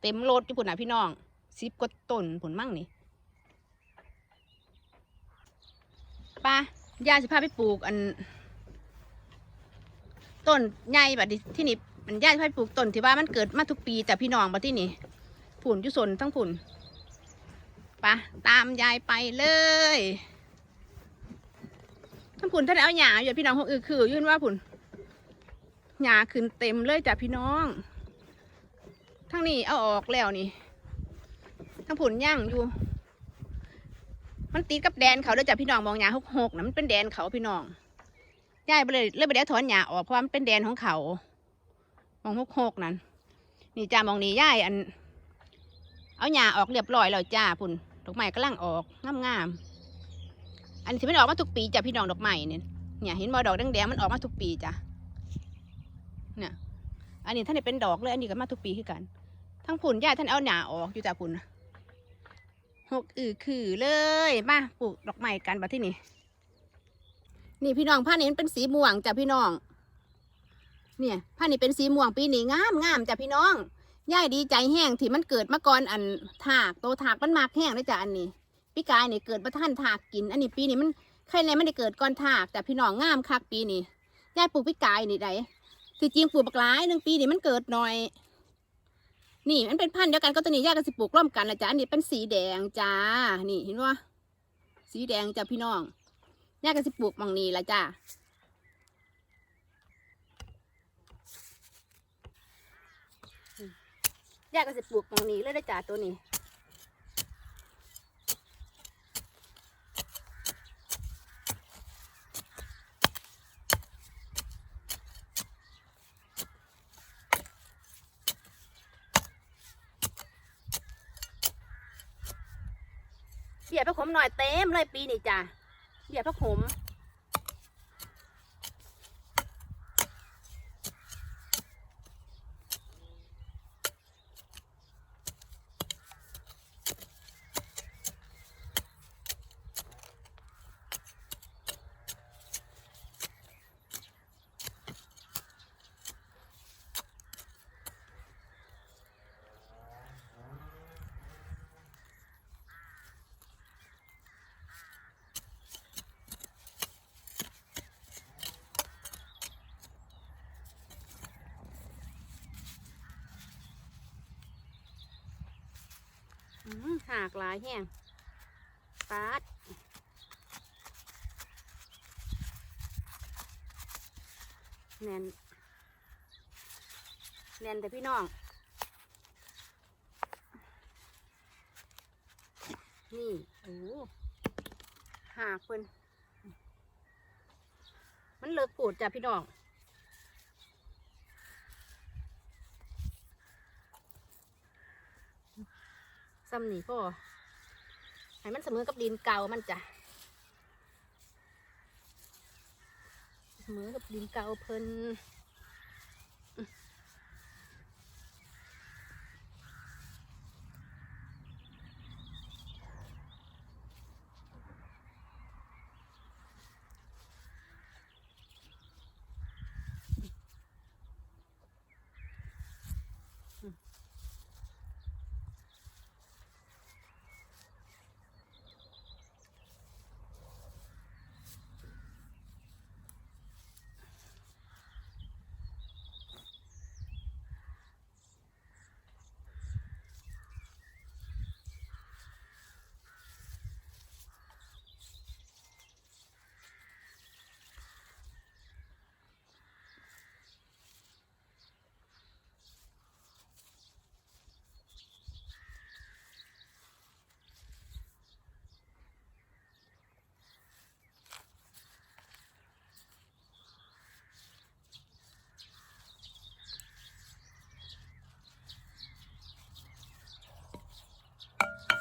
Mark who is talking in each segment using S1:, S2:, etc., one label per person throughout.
S1: เต็มรถอยู่พุ่นน่ะพี่น้องสิบกว่าต้นผลมั่งนี่ป้าย่าสิพาไปปลูกอัน ต้นใหญ่แบบที่นี่มันย่าสิพาไปปลูกต้นที่ว่ามันเกิดมาทุกปีแต่พี่น้องมาที่นี่ผุนยุสนทั้งผุนปะตามยายไปเลยทั้งผุนท่านเอาหยาอยู่พี่น้องหกอือคือยื่นว่าผุนหยาขึ้นเต็มเลยจ้ะพี่น้อง ทั้งนี้เอาออกแล้วนี่ทั้งผุนย่างอยู่ มันติดกับแดนเขาเลยจ้ะพี่น้องมองหยาหกหกนะมันเป็นแดนเขาพี่น้องย่ายไปเลยเลยไปได้ถอนหยาออกเพราะมันเป็นแดนของเขามองหกหกนั่นนี่จ้ามองนี่ย่ายอัน เอาหยาออกเรียบร้อยแล้วจ้าพุ่นดอกไม้กำลังออกงามงามอันนี้มันออกมาทุกปีจ้ะพี่น้องดอกไม้เนี่ยเนี่ยเห็นบ่ดอกแดงๆมันออกมาทุกปีจ้ะเนี่ย อันนี้ท่านนี่เป็นดอกเลย อันนี้ก็มาทุกปีคือกัน ทั้งผุนย่าท่านเอาหนาออกอยู่จากผุนหกอือคือเลยมาปลูกดอกไม้กันบัดที่นี่นี่พี่น้องผ้านี้เป็นสีม่วงจ้ะพี่น้อง เนี่ยผ้านี้เป็นสีม่วงปีนี้งามงามจ้ะพี่น้องย่ายดีใจแห้งที่มันเกิดมาก่อนอันถากโตถากมันมากแห้งเลยจ้ะอันนี้ปีกายนี่เกิดมาท่านถากกิน อันนี้ปีนี้มันใครในมันได้เกิดก่อนถากจ้ะพี่น้องงามคักปีนี้ย่ายปลูกปีกายนี่ได้ ที่จริงปลูกบักหลายหนึ่งปีนี่มันเกิดหน่อย นี่มันเป็นพันธุ์เดียวกันก็ตัวนี้แยกกันสิปลูกร่วมกันละจ้ะอันนี้เป็นสีแดงจ้า นี่เห็นว่าสีแดงจ้ะพี่น้องแยกกันสิปลูกมองนี้ละจ้าแยกกันสิปลูกหมองนี้เลยนะจ้าตัวนี้ เบียดพระขมหน่อยเต็มเลยปีนี่จ้ะเบียดพระขมากหลายแห้งปาดแน่นแน่นแต่พี่น้อง นี่โอ้หากเพิ่นมันเลิกปูดจ้ะพี่น้อง ซ้ำนี่พ่อให้มันเสมอกับดินเก่ามันจ้ะเสมอกับดินเก่าเพิ่น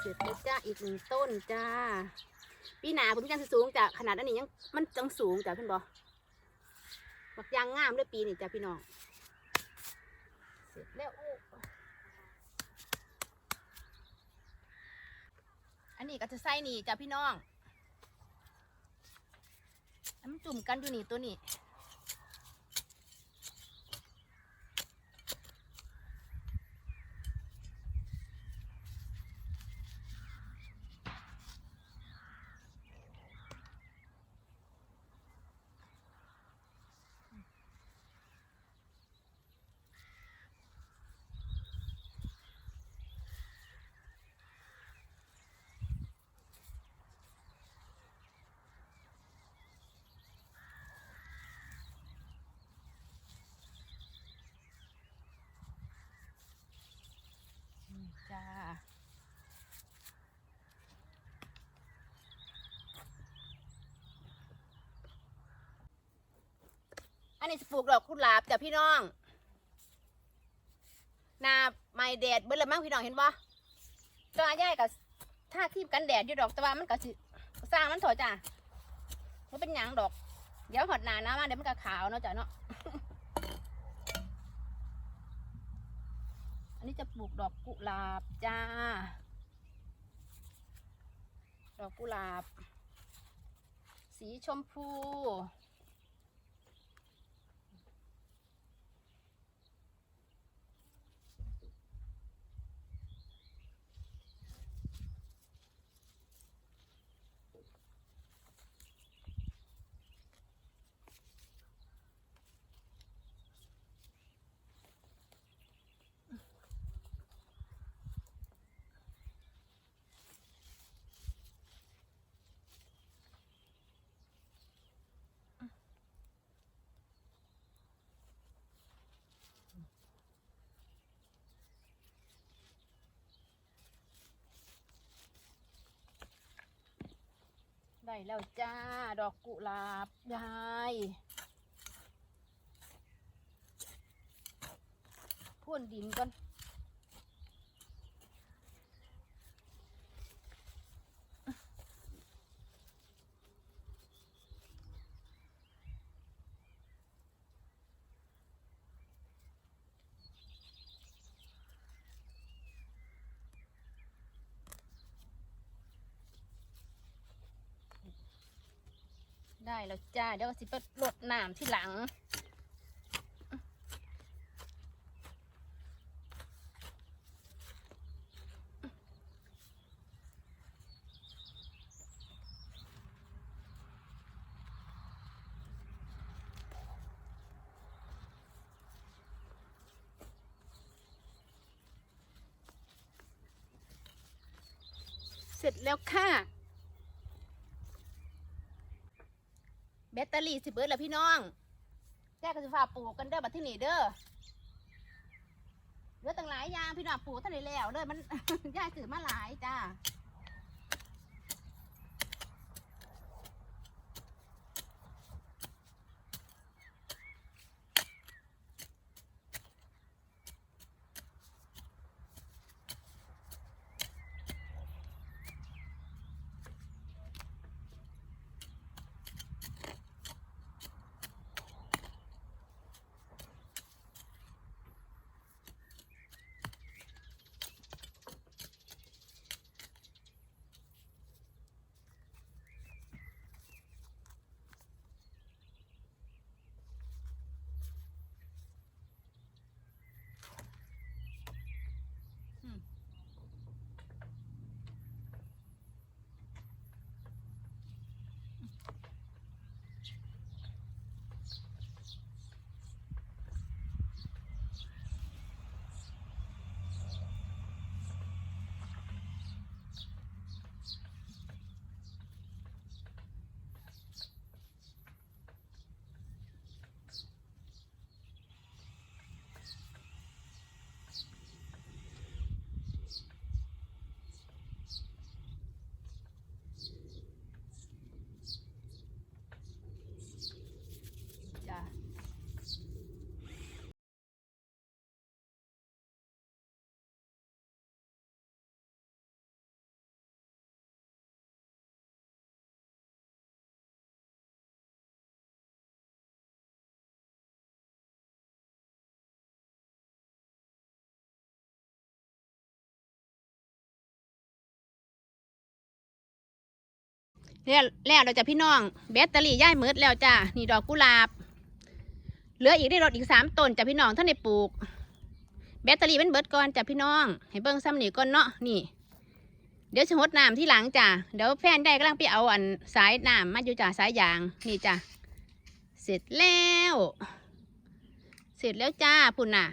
S1: เสร็จแล้วจ้าอีกหนึ่งต้นจ้าปีหนาผมยังสูงจ้ะขนาดอันนี้ยังมันจังสูงจ้ะเพื่อนบอบักยางงามด้วยปีนี่จ้ะพี่น้องเสร็จแล้วอ้อันนี้ก็จะใส่นี่จ้ะพี่น้องนมันจุ่มกันอยู่นี่ตัวนี้ จ้าอันนี้สปลูกดอกกุหลาบจ้ะพี่น้อง นาไม้แดดเบิ่ละมั้งพี่น้องเห็นบ่ตัวย่ายกับถ้าครีมกันแดดอยู่ดอกแต่ว่ามันก็สิสร้างมันถอจ้ะมันเป็นหยังดอก เดี๋ยวหอดหนานะมาเดี๋ยวมันก็ขาวเนาะจ้ะเนาะ อันนี้จะปลูกดอกกุหลาบจ้า ดอกกุหลาบ สีชมพู ได้แล้วจ้า ดอกกุหลาบยายพ่นดินก่อน ได้แล้วจ้า เดี๋ยวสิไปรดน้ำที่หลัง เสร็จแล้วค่ะ แบ ตเตอรี่สิเบิดแล้วพี่น้องแจ้ก็จะฝากปลูกกันเด้อบัดที่นี่เด้อเหลือตั้งหลายอย่างพี่น้องปลูกท่านี่แล้วเด้อมันย่ายถือมาหลายจ้า จ้า แล้วแล้วเราจะพี่น้องแบตเตอรี่ย่ายมิดแล้วจ้านี่ดอกกุหลาบ เหลืออีกได้รถอีกสามต้นจ้ะพี่น้องท่านได้ปลูก แบตเตอรี่มันเบิดก่อนจ้ะพี่น้อง ให้เบิ่งซ้ำหนีก่อนเนาะนี่ เดี๋ยวจะหดน้ำที่หลังจ้ะเดี๋ยวแฟนได้กำลังไปเอาอันสายน้ำมาอยู่จ้ะสายยางนี่จ้ะเสร็จแล้ว เสร็จแล้วจ้าปุ่นน่ะ